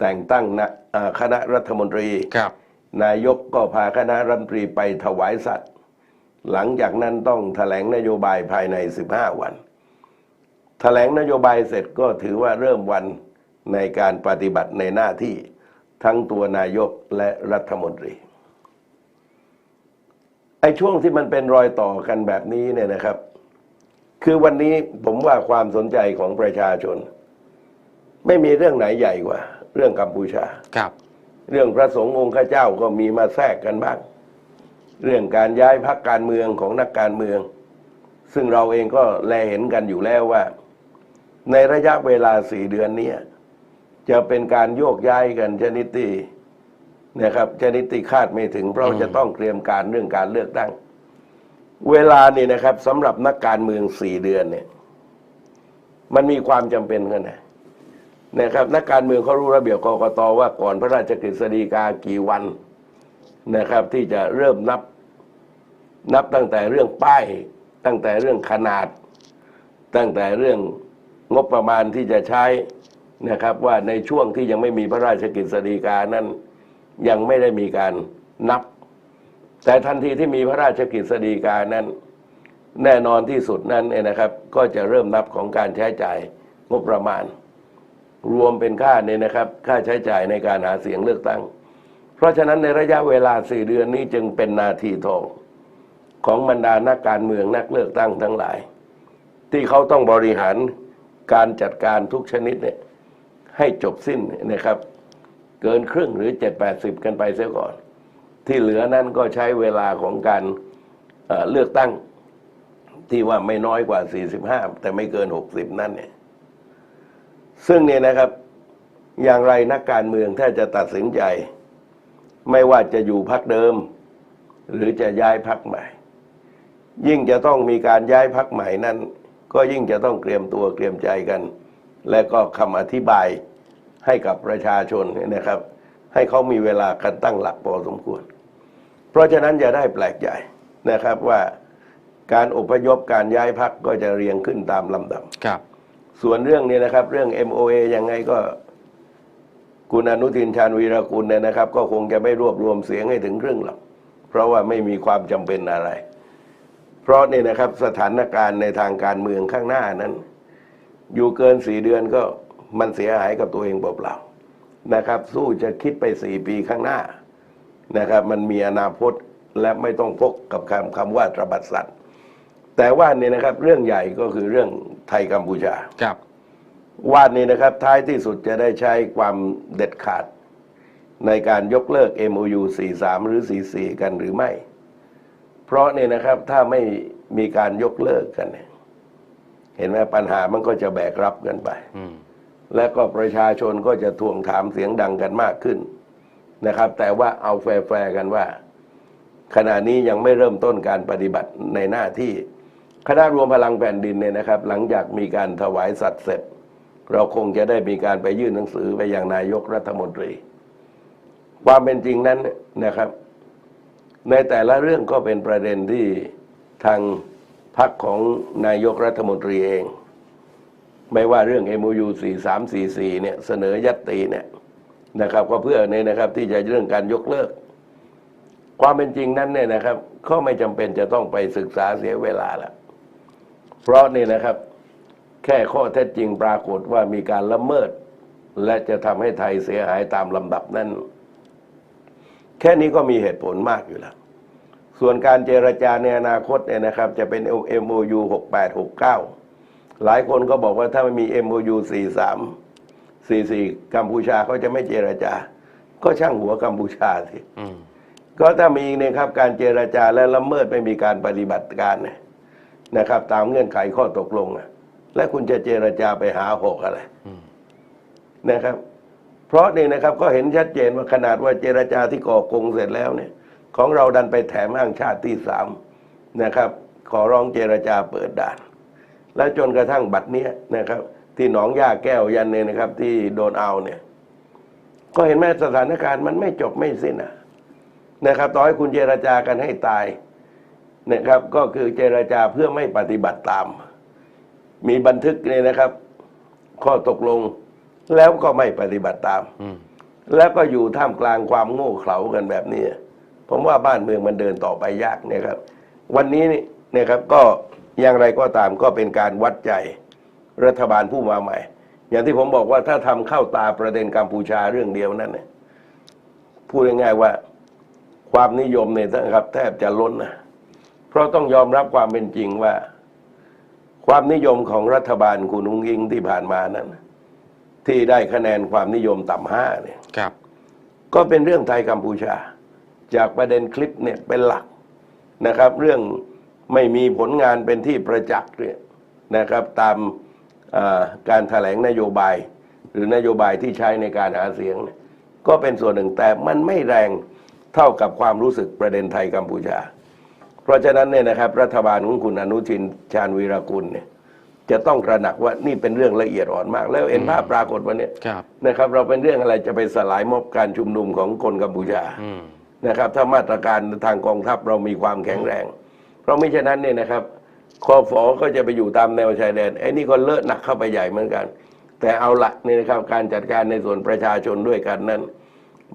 แต่งตั้งนะอ่าคณะรัฐมนตรีครับ นายกก็พาคณะรัฐมนตรีไปถวายสัตว์หลังจากนั้นต้องแถลงนโยบายภายใน 15 วัน แถลงนโยบายเสร็จก็ถือว่าเริ่มวันในการปฏิบัติในหน้าที่ทั้งตัวนายกและรัฐมนตรีไอ้ช่วงที่มันเป็นรอยต่อกันแบบนี้เนี่ยนะครับ คือวันนี้ผมว่าความสนใจของประชาชน ไม่มีเรื่องไหนใหญ่กว่า เรื่องกัมพูชา ครับ เรื่องพระสงฆ์องค์ข้าเจ้าก็มีมาแทรกกันบ้าง เรื่องการย้ายพักการเมืองของนักการเมือง ซึ่งเราเองก็แลเห็นกันอยู่แล้วว่า ในระยะเวลาสี่เดือนเนี้ยจะเป็นการโยกย้ายกันชนิดที่นะครับชนิดที่คาดไม่ถึง เพราะอืมจะต้องเตรียมการเรื่องการเลือกตั้ง เวลานี่นะครับสำหรับนักการเมืองสี่เดือนเนี่ย มันมีความจำเป็นกันนะ นะครับนักการเมืองเขารู้ระเบียบกกตว่าก่อนพระราชกฤษฎีกากี่วันนะครับ ที่จะเริ่มนับนับตั้งแต่เรื่องป้าย ตั้งแต่เรื่องขนาด ตั้งแต่เรื่องงบประมาณที่จะใช้นะครับ ว่าในช่วงที่ยังไม่มีพระราชกฤษฎีกานั้นยังไม่ได้มีการนับ แต่ทันทีที่มีพระราชกฤษฎีกานั้น แน่นอนที่สุดนั้นเนี่ยนะครับ ก็จะเริ่มนับของการใช้จ่ายงบประมาณ รวมเป็นค่าเนี่ยนะครับ ค่าใช้จ่ายในการหาเสียงเลือกตั้ง เพราะฉะนั้นในระยะเวลาสี่เดือนนี้จึงเป็นนาทีทองของบรรดานักการเมืองนักเลือกตั้งทั้งหลาย ที่เขาต้องบริหารการจัดการทุกชนิดเนี่ยให้จบสิ้นนะครับ เกินครึ่งหรือเจ็ดแปดสิบกันไปเสียก่อน ที่เหลือนั้นก็ใช้เวลาของการเอ่อเลือกตั้งที่ว่าไม่น้อยกว่า 45 แต่ไม่เกิน 60 นั่นเนี่ย ซึ่งเนี่ยนะครับอย่างไรนักการเมืองถ้าจะตัดสินใจ ไม่ว่าจะอยู่พักเดิม หรือจะย้ายพักใหม่ ยิ่งจะต้องมีการย้ายพักใหม่นั้น ก็ยิ่งจะต้องเตรียมตัวเตรียมใจกัน และก็คำอธิบายให้กับประชาชนเนี่ยนะครับ ให้เขามีเวลากันตั้งหลักพอสมควร เพราะฉะนั้นอย่าได้แปลกใจนะครับว่าการอพยพการย้ายพักก็จะเรียงขึ้นตามลำดับครับ ส่วนเรื่องนี้นะครับ เรื่อง MOA ยังไงก็ คุณอนุทินชาญวีรกุลเนี่ยนะครับ ก็คงจะไม่รวบรวมเสียงให้ถึงครึ่งหรอกเพราะว่าไม่มีความจำเป็นอะไร เพราะเนี่ยนะครับสถานการณ์ในทางการเมืองข้างหน้านั้น อยู่เกินสี่เดือนก็มันเสียหายกับตัวเองเปล่าๆนะครับ สู้จะคิดไปสี่ปีข้างหน้านะครับ มันมีอนาคตและไม่ต้องพกกับคำคำว่าตระบัดสัตว์แต่ว่าเนี่ยนะครับเรื่องใหญ่ก็คือเรื่อง ไทยกัมพูชาครับว่านี้นะครับท้ายที่สุดจะได้ใช้ความเด็ดขาด ในการยกเลิก MOU 43 หรือ 44 กันหรือไม่ เพราะเนี่ยนะครับถ้าไม่มีการยกเลิกกันเนี่ยเห็นไหมปัญหามันก็จะแบกรับกันไปอืมและก็ประชาชนก็จะทวงถามเสียงดังกันมากขึ้นนะครับ แต่ว่าเอาแฟร์ๆกันว่า ขณะนี้ยังไม่เริ่มต้นการปฏิบัติในหน้าที่ คณะรวมพลังแผ่นดินเนี่ยนะครับ หลังจากมีการถวายสัตว์เสร็จ เราคงจะได้มีการไปยื่นหนังสือไปยังนายกรัฐมนตรี ความเป็นจริงนั้นนะครับ ในแต่ละเรื่องก็เป็นประเด็นที่ทางพรรคของนายกรัฐมนตรีเอง ไม่ว่าเรื่อง MOU 4344เนี่ยเสนอยัตติเนี่ยนะครับ ก็เพื่อเนี่ยนะครับที่จะเรื่องการยกเลิก ความเป็นจริงนั้นเนี่ยนะครับก็ไม่จำเป็นจะต้องไปศึกษาเสียเวลาละ เพราะนี่นะครับ แค่ข้อเท็จจริงปรากฏว่ามีการละเมิด และจะทำให้ไทยเสียหายตามลำดับนั้น แค่นี้ก็มีเหตุผลมากอยู่แล้ว ส่วนการเจรจาในอนาคตเนี่ยนะครับ จะเป็น MOU 6869 หลายคนก็บอกว่าถ้าไม่มี MOU 43 44 กัมพูชาเขาจะไม่เจรจา ก็ช่างหัวกัมพูชาสิอืมก็ถ้ามีเนี่ยครับการเจรจาและละเมิดไม่มีการปฏิบัติการเนี่ย นะครับ ตามเงื่อนไขข้อตกลงอะและคุณจะเจรจาไปหาหกอะไรนะครับ เพราะนี่นะครับก็เห็นชัดเจนว่าขนาดว่าเจรจาที่ก่อกงเสร็จแล้วเนี่ย ของเราดันไปแถมอ้างชาติที่สามนะครับ ขอร้องเจรจาเปิดด่าน แล้วจนกระทั่งบัดเนี้ยนะครับ ที่หนองย่าแก้วยันเนี่ยนะครับ ที่โดนเอาเนี่ย ก็เห็นไหมสถานการณ์มันไม่จบไม่สิ้นอะนะครับ ต่อให้คุณเจรจากันให้ตาย นะครับก็คือเจรจาเพื่อไม่ปฏิบัติตาม มีบันทึกเนี่ยนะครับ ข้อตกลงแล้วก็ไม่ปฏิบัติตามอืมแล้วก็อยู่ท่ามกลางความโง่เขลากันแบบนี้ ผมว่าบ้านเมืองมันเดินต่อไปยากเนี่ยครับ วันนี้นี่เนี่ยครับก็อย่างไรก็ตามก็เป็นการวัดใจรัฐบาลผู้มาใหม่ อย่างที่ผมบอกว่าถ้าทำเข้าตาประเด็นกัมพูชาเรื่องเดียวนั้นเนี่ยพูดง่ายๆว่า ความนิยมเนี่ยนะครับ แทบจะล้นนะ เพราะต้องยอมรับความเป็นจริงว่า ความนิยมของรัฐบาลคุณนุงอิงที่ผ่านมานั้น ที่ได้คะแนนความนิยมต่ำห้าเนี่ยครับ ก็เป็นเรื่องไทยกัมพูชา จากประเด็นคลิปเนี่ยเป็นหลักนะครับ เรื่องไม่มีผลงานเป็นที่ประจักษ์เนี่ยนะครับ ตามอ่าการแถลงนโยบาย หรือนโยบายที่ใช้ในการหาเสียงเนี่ยก็เป็นส่วนหนึ่งแต่มันไม่แรงเท่ากับความรู้สึกประเด็นไทยกัมพูชา เพราะฉะนั้นเนี่ยนะครับรัฐบาลของคุณอนุทินชาญวีรกุลเนี่ยจะต้องตระหนักว่านี่เป็นเรื่องละเอียดอ่อนมาก แล้วเห็นภาพปรากฏวันเนี้ยครับ นะครับ เราเป็นเรื่องอะไรจะไปสลายม็อบการชุมนุมของคนกัมพูชาอืม นะครับ ถ้ามาตรการทางกองทัพเรามีความแข็งแรง เพราะไม่ฉะนั้นเนี่ยนะครับคอฟอก็จะไปอยู่ตามแนวชายแดนไอ้นี่ก็เลอะหนักเข้าไปใหญ่เหมือนกัน แต่เอาละนี่นะครับการจัดการในส่วนประชาชนด้วยกันนั้น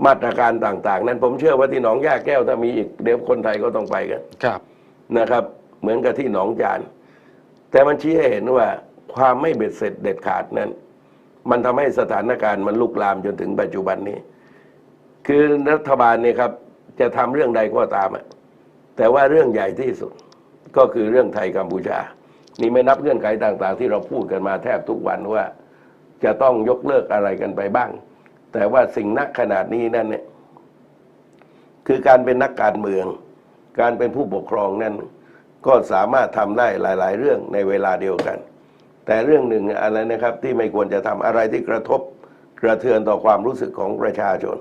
มาตรการต่างๆ นั้นผมเชื่อว่าที่หนองย่าแก้วถ้ามีอีกเดี๋ยวคนไทยก็ต้องไปกันครับนะครับ เหมือนกับที่หนองจาน แต่มันชี้ให้เห็นว่าความไม่เบ็ดเสร็จเด็ดขาดนั้น มันทำให้สถานการณ์มันลุกลามจนถึงปัจจุบันนี้ คือรัฐบาลเนี่ยครับจะทำเรื่องใดก็ตามอะแต่ว่าเรื่องใหญ่ที่สุดก็คือเรื่องไทยกัมพูชา นี่ไม่นับเงื่อนไขต่าง ๆ ที่เราพูดกันมาแทบทุกวันว่า จะต้องยกเลิกอะไรกันไปบ้าง แต่ว่าสิ่งณขนาดนี้นั่นเนี่ยคือการเป็นนักการเมือง การเป็นผู้ปกครองนั่นก็สามารถทำได้หลาย ๆ เรื่องในเวลาเดียวกัน แต่เรื่องหนึ่งอะไรนะครับที่ไม่ควรจะทำอะไรที่กระทบกระเทือนต่อความรู้สึกของประชาชน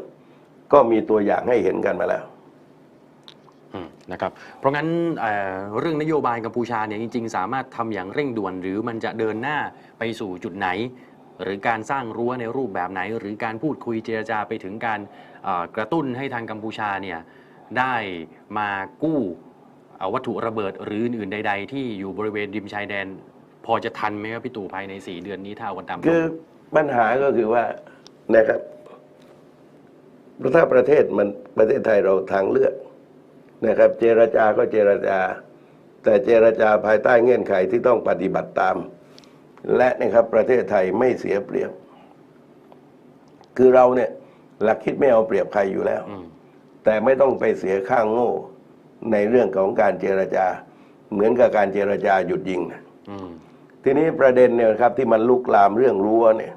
ก็มีตัวอย่างให้เห็นกันมาแล้วนะครับเพราะงั้นเเรื่องนโยบายกัมพูชาเนี่ยจริง ๆ สามารถทำอย่างเร่งด่วน หรือมันจะเดินหน้าไปสู่จุดไหน หรือการสร้างรั้วในรูปแบบไหน หรือการพูดคุยเจรจาไปถึงการกระตุ้นให้ทางกัมพูชาเนี่ยได้มากู้วัตถุระเบิดหรืออื่นๆใด ๆ ที่อยู่บริเวณริมชายแดน พอจะทันไหมครับพี่ตู่ภายใน 4 เดือนนี้ถ้าเอากันตามตรคืงอปัญหาก็คือว่านะครับถ้าประเทศมันประเทศไทยเราทางเลือกนะครับ เจรจาก็เจรจา แต่เจรจาภายใต้เงื่อนไขที่ต้องปฏิบัติตาม และนะครับประเทศไทยไม่เสียเปรียบ คือเราเนี่ย หลักคิดไม่เอาเปรียบใครอยู่แล้วอืมแต่ไม่ต้องไปเสียข้างโง่ในเรื่องของการเจรจา เหมือนกับการเจรจาหยุดยิงนะอืมทีนี้ประเด็นเนี่ยครับ ที่มันลุกลามเรื่องรั้วเนี่ย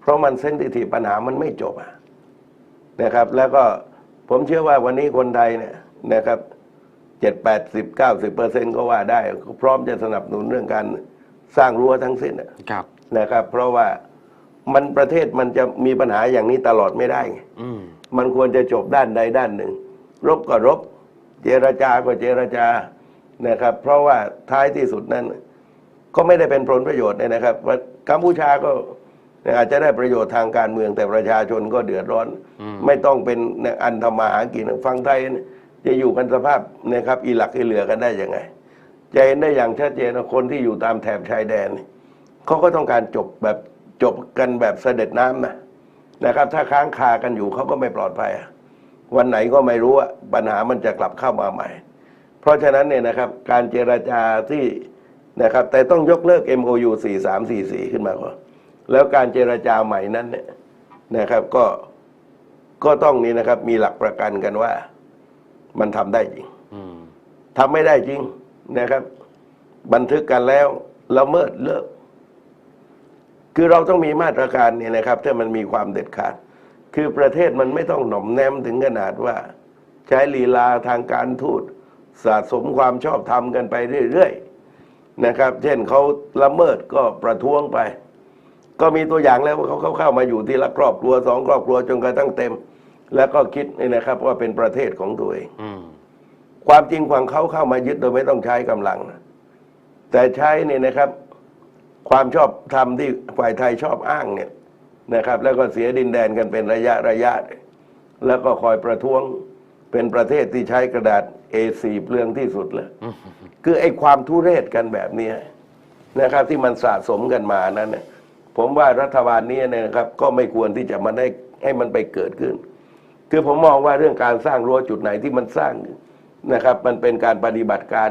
เพราะมันเซนซิทีฟปัญหามันไม่จบอะนะครับ แล้วก็ผมเชื่อว่าวันนี้คนไทยเนี่ยนะครับเจ็ดแปดสิบเก้าสิบเปอร์เซ็นก็ว่าได้ก็พร้อมจะสนับสนุนเรื่องการ สร้างรั้วทั้งสิ้นอะครับนะครับ เพราะว่ามันประเทศมันจะมีปัญหาอย่างนี้ตลอดไม่ได้ไงอืมมันควรจะจบด้านใดด้านหนึ่ง รบก็รบ เจรจาก็เจรจานะครับ เพราะว่าท้ายที่สุดนั้น ก็ไม่ได้เป็นผลประโยชน์เนี่ยนะครับว่ากัมพูชาก็อาจจะได้ประโยชน์ทางการเมืองแต่ประชาชนก็เดือดร้อนอืมไม่ต้องเป็นอันทำมาหากินฟังไทยเนี่ยจะอยู่กันสภาพนะครับ อีหลักอีเหลือกันได้ยังไง จะเห็นได้อย่างชัดเจนว่าคนที่อยู่ตามแถบชายแดนเนี่ยเขาก็ต้องการจบแบบจบกันแบบเสด็จน้ำนะนะครับ ถ้าค้างคากันอยู่เขาก็ไม่ปลอดภัยอะวันไหนก็ไม่รู้ว่าปัญหามันจะกลับเข้ามาใหม่ เพราะฉะนั้นเนี่ยนะครับการเจรจาที่นะครับ แต่ต้องยกเลิก MOU 4344 ขึ้นมาก่อนแล้วการเจรจาใหม่นั้นเนี่ยนะครับก็ก็ต้องนี่นะครับ มีหลักประกันกันว่า มันทำได้จริงอืมทำไม่ได้จริง นะครับ บันทึกกันแล้วละเมิดเลิก คือเราต้องมีมาตรการเนี่ยนะครับ ถ้ามันมีความเด็ดขาด คือประเทศมันไม่ต้องหน่อมแนมถึงขนาดว่า ใช้ลีลาทางการทูตสะสมความชอบธรรมกันไปเรื่อยๆนะครับ เช่นเขาละเมิดก็ประท้วงไป ก็มีตัวอย่างแล้วว่าเขาเขาเข้ามาอยู่ที่ละครอบครัวสองครอบครัวจนกระทั่งเต็ม แล้วก็คิดนี่นะครับว่าเป็นประเทศของตัวเอง ความจริงฝั่งเขาเข้ามายึดโดยไม่ต้องใช้กำลังนะแต่ใช้เนี่ยนะครับ ความชอบธรรมที่ฝ่ายไทยชอบอ้างเนี่ยนะครับ แล้วก็เสียดินแดนกันเป็นระยะระยะ แล้วก็คอยประท้วงเป็นประเทศที่ใช้กระดาษ A4 เปลืองที่สุดเลยคือไอ้ความทุเรศกันแบบนี้นะครับ ที่มันสะสมกันมานั้นเนี่ยผมว่ารัฐบาลนี้นยนะครับ ก็ไม่ควรที่จะมาได้ให้มันไปเกิดขึ้น คือผมมองว่าเรื่องการสร้างรั้วจุดไหนที่มันสร้าง นะครับมันเป็นการปฏิบัติการ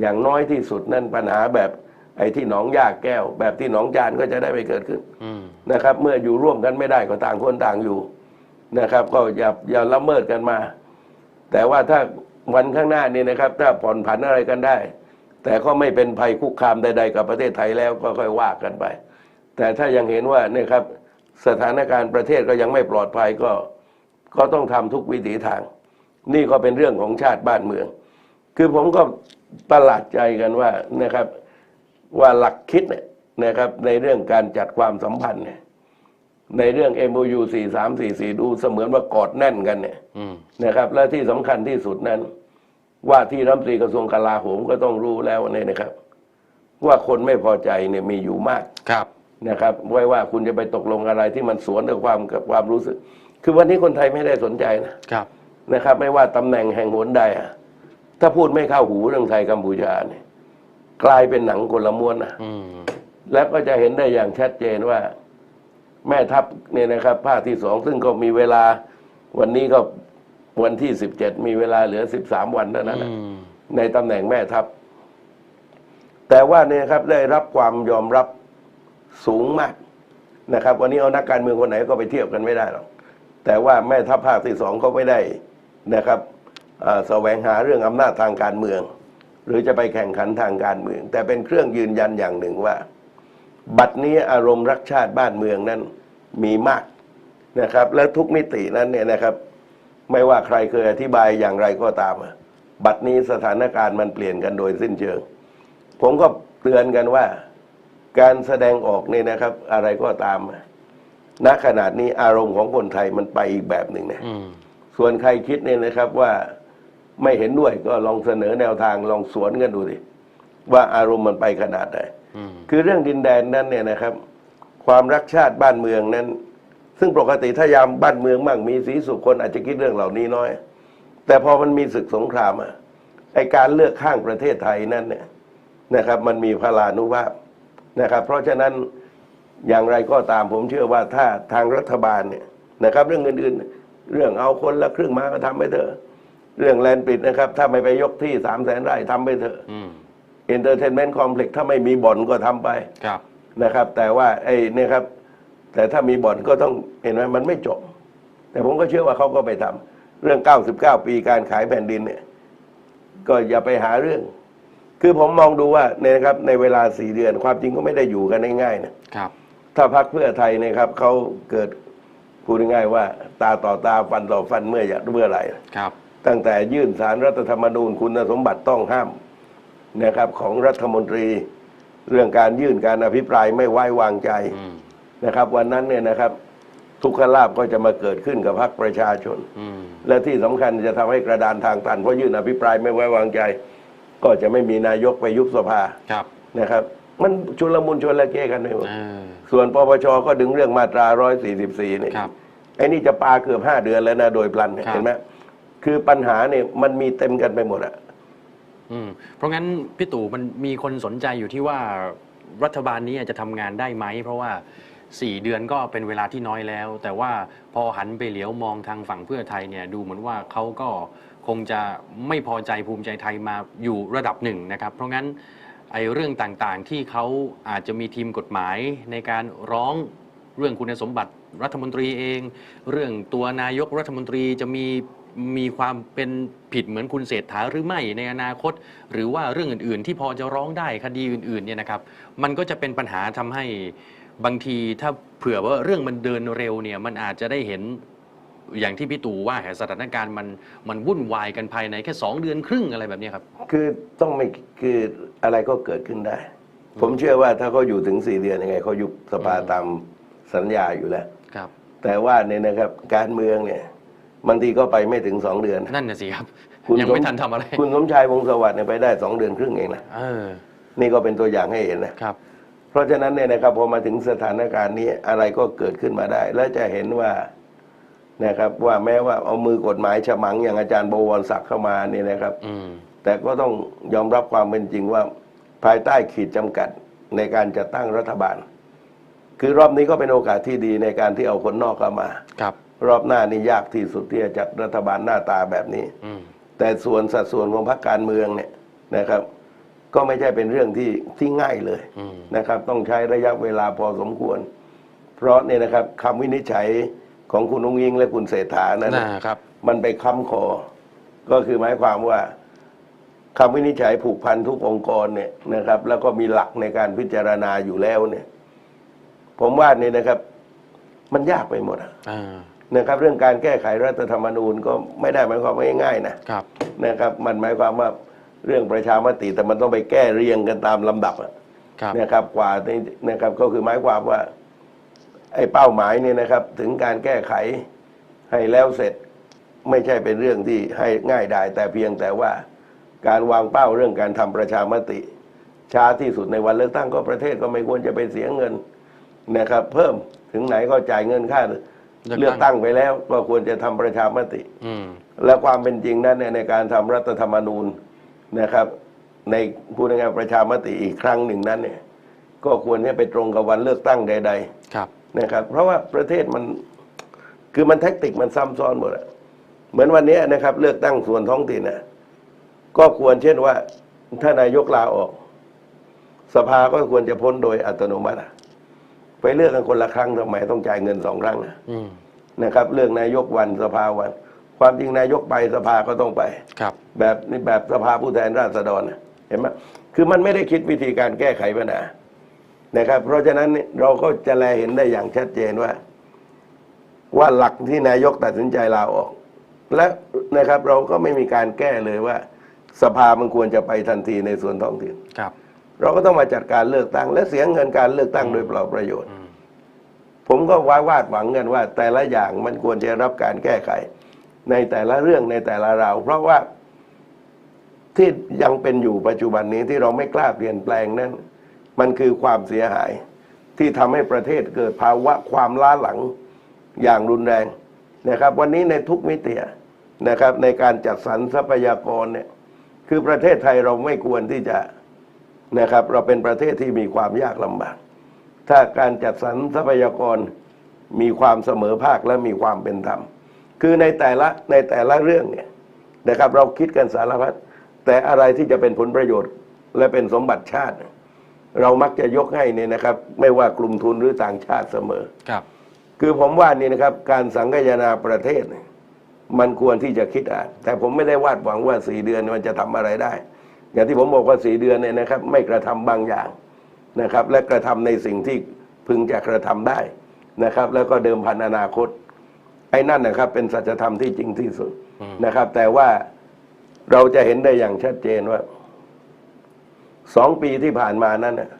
อย่างน้อยที่สุดนั่นปัญหาแบบไอ้ที่หนองยาแก้ว แบบที่หนองจานก็จะได้ไม่เกิดขึ้นอืมนะครับ เมื่ออยู่ร่วมกันไม่ได้ก็ต่างคนต่างอยู่นะครับ ก็อย่าอย่าละเมิดกันมา แต่ว่าถ้าวันข้างหน้านี่นะครับ ถ้าผ่อนผันอะไรกันได้ แต่ก็ไม่เป็นภัยคุกคามใด ๆ กับประเทศไทยแล้วก็ค่อยว่ากันไป แต่ถ้ายังเห็นว่าเนี่ยครับ สถานการณ์ประเทศก็ยังไม่ปลอดภัยก็ก็ต้องทำทุกวิถีทาง นี่ก็เป็นเรื่องของชาติบ้านเมือง คือผมก็ประหลาดใจกันว่านะครับว่าหลักคิดเนี่ยนะครับในเรื่องการจัดความสัมพันธ์เนี่ยในเรื่อง MOU 4344 ดูเสมือนว่ากอดแน่นกันเนี่ยอืมนะครับ และที่สำคัญที่สุดนั้น ว่าที่รัฐมนตรีกระทรวงกลาโหมก็ต้องรู้แล้วเนี่ยนะครับ ว่าคนไม่พอใจเนี่ยมีอยู่มากครับนะครับ ไว้ว่าคุณจะไปตกลงอะไรที่มันสวนกับความกับความรู้สึก คือวันนี้คนไทยไม่ได้สนใจนะครับ นะครับ ไม่ว่าตำแหน่งแห่งหนใดอะถ้าพูดไม่เข้าหูเรื่องไทยกัมพูชาเนี่ยกลายเป็นหนังคนละม้วนนะอืมแล้วก็จะเห็นได้อย่างชัดเจนว่า แม่ทัพเนี่ยนะครับภาคที่สองซึ่งก็มีเวลาวันนี้ก็วันที่สิบเจ็ดมีเวลาเหลือสิบสามวันเท่านั้นนะอืมในตำแหน่งแม่ทัพ แต่ว่าเนี่ยครับได้รับความยอมรับสูงมากนะครับ วันนี้เอานักการเมืองคนไหนก็ไปเทียบกันไม่ได้หรอกแต่ว่าแม่ทัพภาคที่สองก็ไม่ได้ นะครับแสวงหาเรื่องอำนาจทางการเมือง หรือจะไปแข่งขันทางการเมือง แต่เป็นเครื่องยืนยันอย่างหนึ่งว่า บัดนี้อารมณ์รักชาติบ้านเมืองนั้นมีมากนะครับ และทุกมิตินั้นเนี่ยนะครับ ไม่ว่าใครเคยอธิบายอย่างไรก็ตาม บัดนี้สถานการณ์มันเปลี่ยนกันโดยสิ้นเชิง ผมก็เตือนกันว่า การแสดงออกเนี่ยนะครับ อะไรก็ตามณขนาดนี้อารมณ์ของคนไทยมันไปอีกแบบหนึ่งนะ ส่วนใครคิดเนี่ยนะครับว่าไม่เห็นด้วยก็ลองเสนอแนวทางลองสวนกันดูสิว่าอารมณ์มันไปขนาดไหนอืมคือเรื่องดินแดนนั้นเนี่ยนะครับ ความรักชาติบ้านเมืองนั้น ซึ่งปกติถ้ายามบ้านเมืองมั่งมีสีสุขคนอาจจะคิดเรื่องเหล่านี้น้อย แต่พอมันมีศึกสงครามอะไอการเลือกข้างประเทศไทยนั้นเนี่ยนะครับ มันมีพลานุภาพนะครับ เพราะฉะนั้นอย่างไรก็ตามผมเชื่อว่าถ้าทางรัฐบาลเนี่ยนะครับ เรื่องอื่นๆ เรื่องเอาคนละครึ่งมาก็ทำไปเถอะ เรื่องแลนด์ปิดนะครับ ถ้าไม่ไปยกที่สามแสนไร่ทำไปเถอะอืมเอนเตอร์เทนเมนต์คอมเพล็กซ์ถ้าไม่มีบ่อนก็ทำไปครับนะครับ แต่ว่าไอ้เนี่ยครับ แต่ถ้ามีบ่อนก็ต้องเห็นไหมมันไม่จบ แต่ผมก็เชื่อว่าเขาก็ไปทำเรื่อง 99 ปีการขายแผ่นดินเนี่ย ก็อย่าไปหาเรื่อง คือผมมองดูว่าเนี่ยนะครับ ในเวลาสี่เดือนความจริงก็ไม่ได้อยู่กันง่ายๆนะครับ ถ้าพักเพื่อไทยเนะครับเขาเกิด พูดง่ายๆว่า ตาต่อตาฟันต่อฟันเมื่ออยากเมื่อไหร่ครับ ตั้งแต่ยื่นสารรัฐธรรมนูญคุณสมบัติต้องห้ามนะครับของรัฐมนตรี เรื่องการยื่นการอภิปรายไม่ไว้วางใจอืมนะครับ วันนั้นเนี่ยนะครับ ทุกขลาบก็จะมาเกิดขึ้นกับพรรคประชาชนอืมและที่สำคัญจะทำให้กระดานทางตันเพราะยื่นอภิปรายไม่ไว้วางใจ ก็จะไม่มีนายกไปยุบสภาครับนะครับ มันชุลมุนชวนละเกกันไปหมดเออ ส่วนปปชก็ดึงเรื่องมาตรา 144เนี่ยครับ ไอ้นี่จะปาเกือบห้าเดือนแล้วนะโดยพลันเนี่ยครับ เห็นไหมคือปัญหาเนี่ยมันมีเต็มกันไปหมดอะอืมเพราะงั้นพี่ตู่มันมีคนสนใจอยู่ที่ว่ารัฐบาลนี้จะทำงานได้ไหม เพราะว่า 4 เดือนก็เป็นเวลาที่น้อยแล้ว แต่ว่าพอหันไปเหลียวมองทางฝั่งเพื่อไทยเนี่ยดูเหมือนว่าเขาก็คงจะไม่พอใจภูมิใจไทยมาอยู่ระดับหนึ่งนะครับ เพราะงั้น ไอ้เรื่องต่างๆ ที่เขาอาจจะมีทีมกฎหมายในการร้องเรื่องคุณสมบัติรัฐมนตรีเอง เรื่องตัวนายกรัฐมนตรีจะมีมีความเป็นผิดเหมือนคุณเศรษฐาหรือไม่ในอนาคต หรือว่าเรื่องอื่นๆ ที่พอจะร้องได้คดีอื่นๆเนี่ยนะครับ มันก็จะเป็นปัญหาทำให้บางทีถ้าเผื่อว่าเรื่องมันเดินเร็วเนี่ยมันอาจจะได้เห็น อย่างที่พี่ตู่ว่าสถานการณ์มันมันวุ่นวายกันภายในแค่ 2 เดือนครึ่งอะไรแบบเนี้ยครับ คือต้องไม่คืออะไรก็เกิดขึ้นได้ ผมเชื่อว่าถ้าเขาอยู่ถึงสี่เดือนยังไงเขายุบสภาอืมตามสัญญาอยู่แล้วครับ แต่ว่าเนี่ยนะครับการเมืองเนี่ยบางทีก็ไปไม่ถึงสองเดือน นั่นน่ะสิครับคุณยังสมไม่ทันทำอะไร คุณสมชายวงศ์สวัสดิ์เนี่ยไปได้สองเดือนครึ่งเองนะเออนี่ก็เป็นตัวอย่างให้เห็นนะครับ เพราะฉะนั้นเนี่ยนะครับพอมาถึงสถานการณ์นี้อะไรก็เกิดขึ้นมาได้ และจะเห็นว่า นะครับ ว่าแม้ว่าเอามือกฎหมายฉมังอย่างอาจารย์บวรศักดิ์เข้ามาเนี่ยนะครับ อืม แต่ก็ต้องยอมรับความเป็นจริงว่าภายใต้ขีดจำกัดในการจัดตั้งรัฐบาล คือรอบนี้ก็เป็นโอกาสที่ดีในการที่เอาคนนอกเข้ามา ครับ รอบหน้านี่ยากที่สุดที่จะจัดรัฐบาลหน้าตาแบบนี้ อืม แต่ส่วนสัดส่วนของพรรคการเมืองเนี่ยนะครับ ก็ไม่ใช่เป็นเรื่องที่ที่ง่ายเลยอืม นะครับ ต้องใช้ระยะเวลาพอสมควร เพราะเนี่ยนะครับคำวินิจฉัย ของคุณนุ้งยิงและคุณเศรษฐานั้นน่าครับ มันไปค้ำคอ ก็คือหมายความว่าคำวินิจฉัยผูกพันทุกองค์กรเนี่ยนะครับ แล้วก็มีหลักในการพิจารณาอยู่แล้วเนี่ย ผมว่านี่นะครับ มันยากไปหมดอะอ่านะครับ เรื่องการแก้ไขรัฐธรรมนูญก็ไม่ได้หมายความว่าง่ายๆนะครับนะครับ มันหมายความว่าเรื่องประชามติแต่มันต้องไปแก้เรียงกันตามลำดับอะครับนะครับ กว่านี้นะครับก็คือหมายความว่า ไอ้เป้าหมายเนี่ยนะครับ ถึงการแก้ไขให้แล้วเสร็จไม่ใช่เป็นเรื่องที่ให้ง่ายได้แต่เพียงแต่ว่าการวางเป้าเรื่องการทำประชามติ ช้าที่สุดในวันเลือกตั้งก็ประเทศก็ไม่ควรจะไปเสียเงินนะครับ เพิ่มถึงไหนก็จ่ายเงินค่าเลือกตั้งไปแล้วก็ควรจะทำประชามติอืมและความเป็นจริงนั้นเนี่ยในการทำรัฐธรรมนูญนะครับ ในพูดง่ายๆประชามติอีกครั้งหนึ่งนั้นเนี่ย ก็ควรให้ไปตรงกับวันเลือกตั้งใดครับๆ นะครับ เพราะว่าประเทศมันคือมันแท็กติกมันซ้ำซ้อนหมดอะเหมือนวันนี้นะครับ เลือกตั้งส่วนท้องถิ่นนะก็ควรเช่นว่าถ้านายกลาออก สภาก็ควรจะพ้นโดยอัตโนมัติอะไปเลือกกันคนละครั้งทำไมต้องจ่ายเงินสองครั้งนะอืมนะครับ เรื่องนายกวันสภาวัน ความจริงนายกไปสภาก็ต้องไป ครับ แบบนี่แบบสภาผู้แทนราษฎรนะเห็นไหมคือมันไม่ได้คิดวิธีการแก้ไขปัญหา นะครับ เพราะฉะนั้นเนี่ยเราก็จะแลเห็นได้อย่างชัดเจนว่า ว่าหลักที่นายกตัดสินใจลาออก และนะครับเราก็ไม่มีการแก้เลยว่า สภามันควรจะไปทันทีในส่วนท้องถิ่นครับ เราก็ต้องมาจัดการเลือกตั้ง และเสียเงินการเลือกตั้งโดยเปล่าประโยชน์อืมผมก็วาวาดหวังกันว่า แต่ละอย่างมันควรจะรับการแก้ไข ในแต่ละเรื่องในแต่ละราวเพราะว่าที่ยังเป็นอยู่ปัจจุบันนี้ที่เราไม่กล้าเปลี่ยนแปลงนั้น มันคือความเสียหาย ที่ทำให้ประเทศเกิดภาวะความล้าหลังอย่างรุนแรงนะครับ วันนี้ในทุกมิตินะครับ ในการจัดสรรทรัพยากรเนี่ยคือประเทศไทยเราไม่ควรที่จะนะครับ เราเป็นประเทศที่มีความยากลำบาก ถ้าการจัดสรรทรัพยากรมีความเสมอภาคและมีความเป็นธรรม คือในแต่ละในแต่ละเรื่องเนี่ยนะครับ เราคิดกันสารพัดแต่อะไรที่จะเป็นผลประโยชน์ และเป็นสมบัติชาติ เรามักจะยกให้เนี่ยนะครับ ไม่ว่ากลุ่มทุนหรือต่างชาติเสมอ ครับ คือผมว่านี่นะครับ การสังคายนาประเทศเนี่ยมันควรที่จะคิดอ่าน แต่ผมไม่ได้วาดหวังว่าสี่เดือนมันจะทำอะไรได้ อย่างที่ผมบอกว่าสี่เดือนเนี่ยนะครับ ไม่กระทำบางอย่างนะครับ และกระทำในสิ่งที่พึงจะกระทำได้นะครับ แล้วก็เดิมพันอนาคต ไอ้นั่นนะครับ เป็นสัจธรรมที่จริงที่สุดอืมนะครับ แต่ว่าเราจะเห็นได้อย่างชัดเจนว่า สองปีที่ผ่านมานั้นน่ะ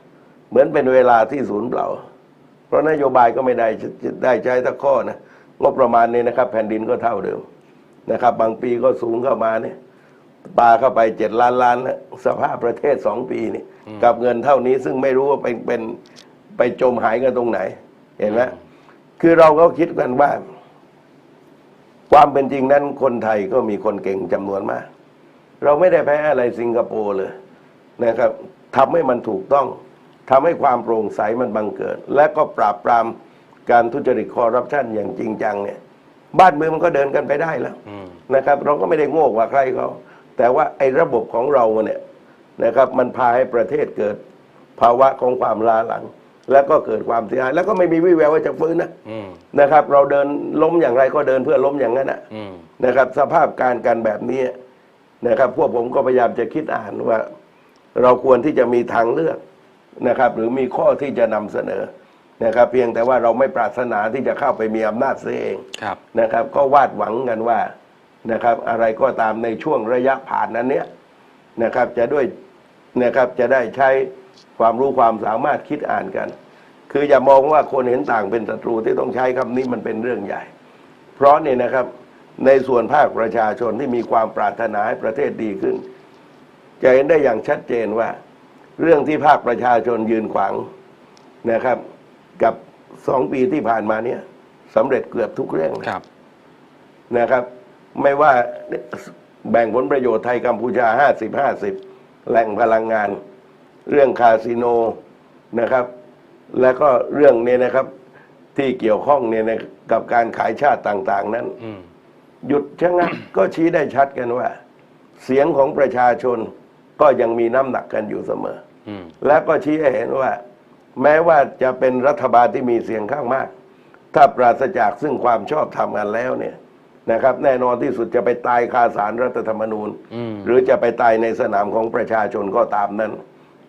เหมือนเป็นเวลาที่ศูนย์เปล่า เพราะนโยบายก็ไม่ได้ได้ใช้สักข้อนะงบประมาณนี้นะครับ แผ่นดินก็เท่าเดิมนะครับ บางปีก็สูงเข้ามาเนี่ยปาเข้าไปเจ็ดล้านล้านนะสภาพประเทศสองปีนี่กับเงินเท่านี้ซึ่งไม่รู้ว่าเป็นเป็นไปจมหายกันตรงไหน เห็นไหมคือเราก็คิดกันว่า ความเป็นจริงนั้นคนไทยก็มีคนเก่งจำนวนมาก เราไม่ได้แพ้อะไรสิงคโปร์เลย นะครับทำให้มันถูกต้องทำให้ความโปร่งใสมันบังเกิด และก็ปราบปรามการทุจริตคอร์รัปชันอย่างจริงจังเนี่ย บ้านเมืองมันก็เดินกันไปได้แล้วอืมนะครับ เราก็ไม่ได้โง่กว่าใครเขาแต่ว่าไอ้ระบบของเราเนี่ยนะครับ มันพาให้ประเทศเกิดภาวะของความล้าหลัง แล้วก็เกิดความเสียหาย แล้วก็ไม่มีวี่แววว่าจะฟื้นนะอืมนะครับ เราเดินล้มอย่างไรก็เดินเพื่อล้มอย่างนั้นนะอืมนะครับ สภาพการกันแบบนี้นะครับ พวกผมก็พยายามจะคิดอ่านว่า เราควรที่จะมีทางเลือกนะครับ หรือมีข้อที่จะนำเสนอนะครับ เพียงแต่ว่าเราไม่ปรารถนาที่จะเข้าไปมีอำนาจเสียเองครับนะครับ ก็วาดหวังกันว่านะครับ อะไรก็ตามในช่วงระยะผ่านนั้นเนี้ยนะครับ จะด้วยนะครับจะได้ใช้ความรู้ความสามารถคิดอ่านกัน คืออย่ามองว่าคนเห็นต่างเป็นศัตรูที่ต้องใช้คำนี้มันเป็นเรื่องใหญ่ เพราะนี่นะครับในส่วนภาคประชาชนที่มีความปรารถนาให้ประเทศดีขึ้น จะเห็นได้อย่างชัดเจนว่า เรื่องที่ภาคประชาชนยืนขวางนะครับ กับสองปีที่ผ่านมาเนี่ยสำเร็จเกือบทุกเรื่องครับนะครับ ไม่ว่าแบ่งผลประโยชน์ไทยกัมพูชาห้าสิบห้าสิบแหล่งพลังงาน เรื่องคาสิโนนะครับ แล้วก็เรื่องนี้นะครับที่เกี่ยวข้องเนี่ยนะกับการขายชาติต่าง ๆ นั้นอืมหยุดชะงักก็ชี้ได้ชัดกันว่า เสียงของประชาชน ก็ยังมีน้ำหนักกันอยู่เสมอ อืม และก็ชี้ให้เห็นว่า แม้ว่าจะเป็นรัฐบาลที่มีเสียงข้างมาก ถ้าปราศจากซึ่งความชอบธรรมกันแล้วเนี่ยนะครับ แน่นอนที่สุดจะไปตายคาสารรัฐธรรมนูญ อืม หรือจะไปตายในสนามของประชาชนก็ตามนั้น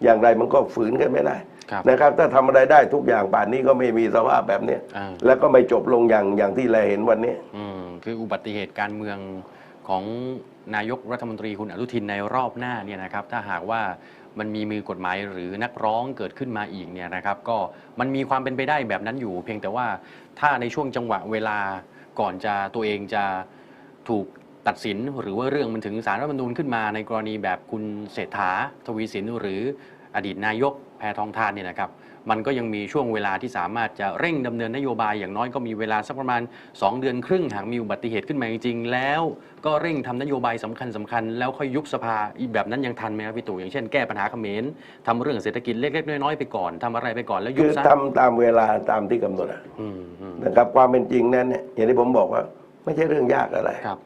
อย่างไรมันก็ฝืนกันไม่ได้ครับนะครับ ถ้าทำอะไรได้ทุกอย่างป่านนี้ก็ไม่มีสภาพแบบเนี้ยอ่า แล้วก็ไม่จบลงอย่างอย่างที่เราเห็นวันนี้ อืม คืออุบัติเหตุการเมือง ของนายกรัฐมนตรีคุณอนุทินในรอบหน้าเนี่ยนะครับถ้าหากว่ามันมีมือกฎหมายหรือนักร้องเกิดขึ้นมาอีกเนี่ยนะครับก็มันมีความเป็นไปได้แบบนั้นอยู่ เพียงแต่ว่าถ้าในช่วงจังหวะเวลาก่อนจะตัวเองจะถูกตัดสินหรือว่าเรื่องมันถึงสารรัฐธรรมนูญขึ้นมาในกรณีแบบคุณเศรษฐาทวีสินหรืออดีตนายกแพทองทานเนี่ยนะครับ มันก็ยังมีช่วงเวลาที่สามารถจะเร่งดำเนินนโยบายอย่างน้อยก็มีเวลาสักประมาณ 2 เดือนครึ่งหากมีอุบัติเหตุขึ้นมาจริงๆ แล้วก็เร่งทำนโยบายสำคัญสคัญๆแล้วค่อยยุบสภาอีกแบบนั้นยังทันไหมครับพี่ตู่อย่างเช่นแก้ปัญหาเขมรทำเรื่องเศรษฐกิจเล็กๆน้อยๆไปก่อนทำอะไรไปก่อนแล้วยุคืบอซะทำตามเวลาตามที่กำหนดอะอืมอืมนะครับความเป็นจริงนั้นเนี่ยอย่างที่ผมบอกว่า ไม่ใช่เรื่องยากอะไรครับ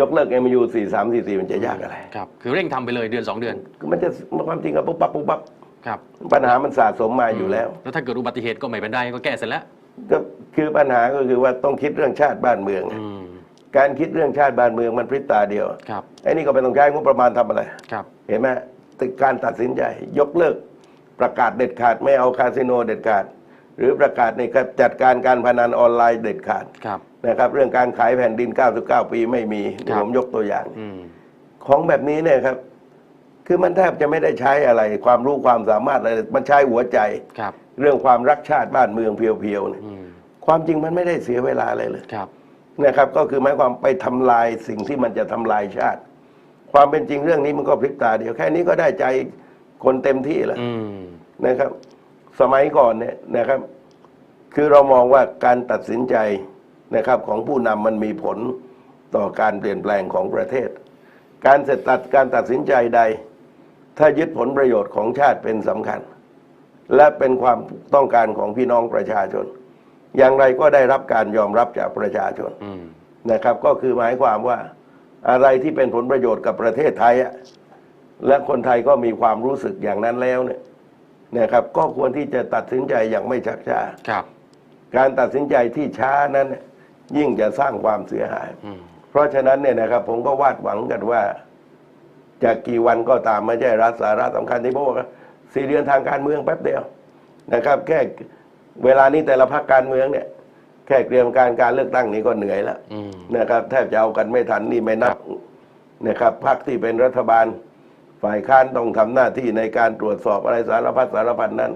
ยกเลิก MU 4 3 4 4มันจะยากอะไร ครับ คือเร่งทำไปเลยเดือน2เดือนคือมันจะความจริงกับปุ๊บปั๊บปุ๊บปั๊บ ครับปัญหามันสะสมมาอยู่แล้ว แล้วถ้าเกิดอุบัติเหตุก็ไม่เป็นไรก็แก้เสร็จแล้ว ก็คือปัญหาก็คือว่าต้องคิดเรื่องชาติบ้านเมือง อืม การคิดเรื่องชาติบ้านเมืองมันพริบตาเดียวครับ ไอ้นี่ก็ไม่ต้องใช้งบประมาณทำอะไร ครับ เห็นไหมแต่การตัดสินใจยกเลิก ประกาศเด็ดขาดไม่เอาคาสิโนเด็ดขาด หรือประกาศในการจัดการการพนันออนไลน์เด็ดขาดครับ นะครับ เรื่องการขายแผ่นดิน 99 ปีไม่มีเดี๋ยวผมยกตัวอย่าง อืม ของแบบนี้เนี่ยครับ คือมันแทบจะไม่ได้ใช้อะไร ความรู้ความสามารถอะไรมันใช้หัวใจ ครับ เรื่องความรักชาติบ้านเมืองเพียวๆเนี่ยอืมความจริงมันไม่ได้เสียเวลาอะไรเลย ครับ นะครับก็คือหมายความไปทำลายสิ่งที่มันจะทำลายชาติ ความเป็นจริงเรื่องนี้มันก็พลิกตาเดียวแค่นี้ก็ได้ใจคนเต็มที่แล้วอืม นะครับ สมัยก่อนเนี่ยนะครับ คือเรามองว่าการตัดสินใจนะครับของผู้นำมันมีผลต่อการเปลี่ยนแปลงของประเทศ การเสร็จตัดการตัดสินใจใด ถ้ายึดผลประโยชน์ของชาติเป็นสำคัญ และเป็นความต้องการของพี่น้องประชาชน อย่างไรก็ได้รับการยอมรับจากประชาชนอืมนะครับ ก็คือหมายความว่าอะไรที่เป็นผลประโยชน์กับประเทศไทยอะและคนไทยก็มีความรู้สึกอย่างนั้นแล้วเนี่ยนะครับ ก็ควรที่จะตัดสินใจอย่างไม่ชักช้าครับ การตัดสินใจที่ช้านั้นเนี่ยยิ่งจะสร้างความเสียหายอืมเพราะฉะนั้นเนี่ยนะครับ ผมก็วาดหวังกันว่า จากกี่วันก็ตามไม่ใช่รัฐสาระสำคัญที่บอกว่าสี่เดือนทางการเมืองแป๊บเดียวนะครับ แค่เวลานี้แต่ละพรรคการเมืองเนี่ย แค่เตรียมการการเลือกตั้งนี้ก็เหนื่อยแล้วอืมนะครับ แทบจะเอากันไม่ทันนี่ไม่นับนะครับพรรคที่เป็นรัฐบาลฝ่ายค้านต้องทำหน้าที่ในการตรวจสอบอะไรสารพัดสารพันนั้น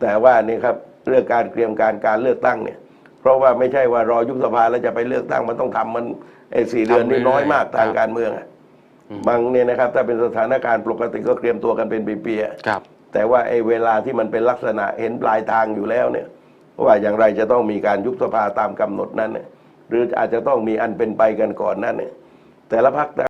แต่ว่านี่ครับเรื่องการเตรียมการการเลือกตั้งเนี่ย เพราะว่าไม่ใช่ว่ารอยุบสภาแล้วจะไปเลือกตั้งมันต้องทำมันไอ้สี่เดือนนี่น้อยมากทางการเมืองอะ บางเนี่ยนะครับถ้าเป็นสถานการณ์ปกติก็เตรียมตัวกันเป็นปีๆอะครับ แต่ว่าไอ้เวลาที่มันเป็นลักษณะเห็นปลายทางอยู่แล้วเนี่ยว่าอย่างไรจะต้องมีการยุบสภาตามกำหนดนั้นเนี่ยหรืออาจจะต้องมีอันเป็นไปกันก่อนนั้นเนี่ยแต่ละพัก